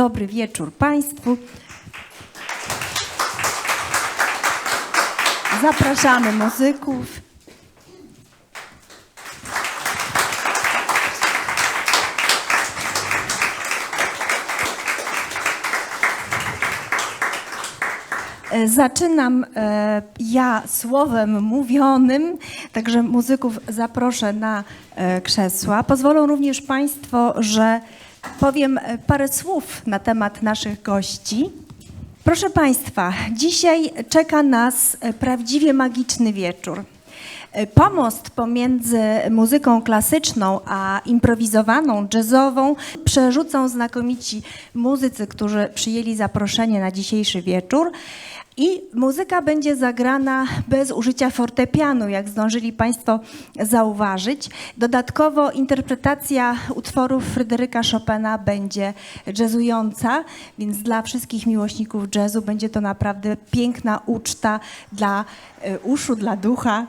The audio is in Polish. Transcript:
dobry wieczór Państwu. Zapraszamy muzyków. E, Zaczynam e, ja słowem mówionym, także muzyków zaproszę na e, krzesła. Pozwolą również Państwo, że powiem e, parę słów na temat naszych gości. Proszę Państwa, dzisiaj czeka nas e, prawdziwie magiczny wieczór. E, Pomost pomiędzy muzyką klasyczną a improwizowaną, jazzową przerzucą znakomici muzycy, którzy przyjęli zaproszenie na dzisiejszy wieczór. I muzyka będzie zagrana bez użycia fortepianu, jak zdążyli Państwo zauważyć. Dodatkowo interpretacja utworów Fryderyka Chopina będzie jazzująca, więc dla wszystkich miłośników jazzu będzie to naprawdę piękna uczta dla e, uszu, dla ducha.